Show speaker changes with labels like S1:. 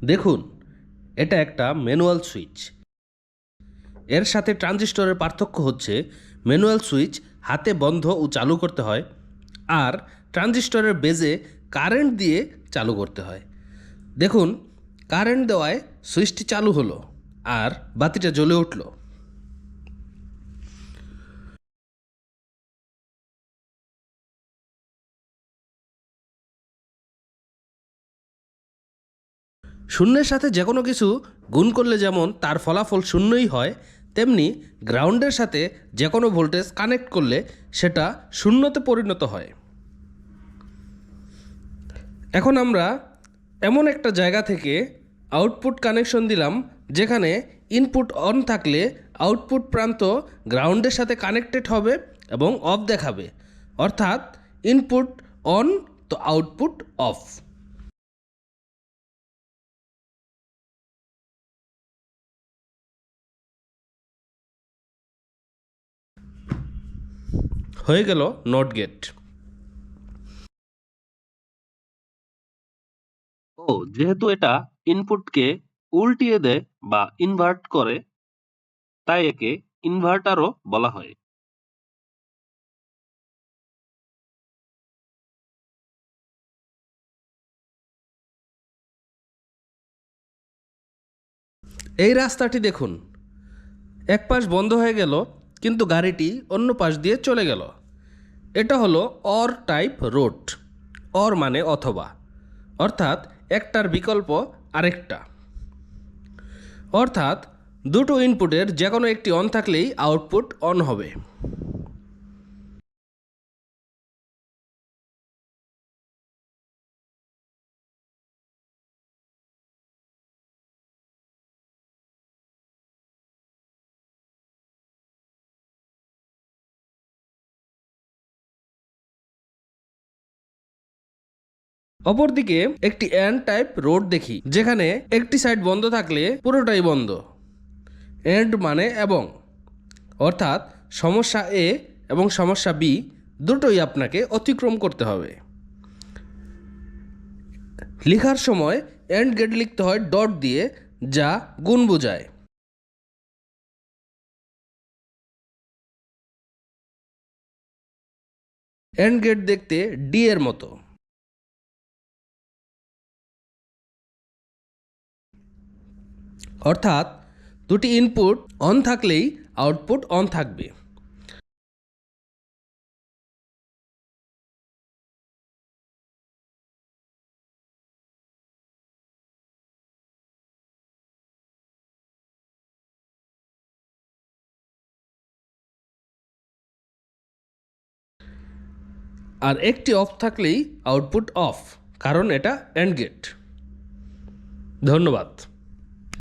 S1: দেখুন, এটা একটা ম্যানুয়াল সুইচ। এর সাথে ট্রানজিস্টরের পার্থক্য হচ্ছে, ম্যানুয়াল সুইচ হাতে বন্ধ ও চালু করতে হয়, আর ট্রানজিস্টরের বেজে কারেন্ট দিয়ে চালু করতে হয়। দেখুন, কারেন্ট দেওয়ায় সুইচটি চালু হলো, আর বাতিটা জ্বলে উঠল। শূন্যের সাথে যে কোনো কিছু গুণ করলে যেমন তার ফলাফল শূন্যই হয়, তেমনি গ্রাউন্ডের সাথে যে কোনো ভোল্টেজ কানেক্ট করলে সেটা শূন্যতে পরিণত হয়। এখন আমরা এমন একটা জায়গা থেকে আউটপুট কানেকশন দিলাম, যেখানে ইনপুট অন থাকলে আউটপুট প্রান্ত গ্রাউন্ডের সাথে কানেক্টেড হবে এবং অফ দেখাবে। অর্থাৎ ইনপুট অন তো আউটপুট অফ। হয়ে গেল নট গেট ও যেহেতু এটা ইনপুটকে উল্টিয়ে দেয় বা ইনভার্ট করে তাই একে ইনভার্টারও বলা হয়। এই রাস্তাটি দেখুন। এক পাশ বন্ধ হয়ে গেল কিন্তু গাড়িটি অন্য পাশ দিয়ে চলে গেল। এটা হলো অর টাইপ রোড। অর মানে অথবা। অর্থাৎ একটার বিকল্প আরেকটা। অর্থাৎ দুটো ইনপুটের যে কোনো একটি অন থাকলেই আউটপুট অন হবে। অপরদিকে একটি অ্যান্ড টাইপ রোড দেখি, যেখানে একটি সাইড বন্ধ থাকলে পুরোটাই বন্ধ। এন্ড মানে এবং। অর্থাৎ সমস্যা এ এবং সমস্যা বি দুটোই আপনাকে অতিক্রম করতে হবে। লেখার সময় এন্ড গেট লিখতে হয় ডট দিয়ে, যা গুণ বোঝায়। এন্ড গেট দেখতে ডি এর মতো। অর্থাৎ দুটি ইনপুট অন থাকলেই আউটপুট অন থাকবে। আর একটি অফ থাকলেই আউটপুট অফ কারণ এটা এন্ড গেট ধন্যবাদ।